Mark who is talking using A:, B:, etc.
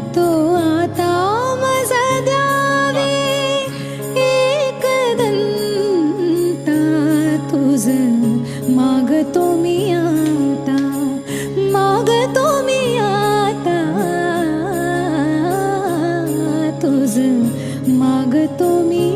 A: तू आता मजा द्यावे एक आता. मागतो मी आता. तुझ मागतो मी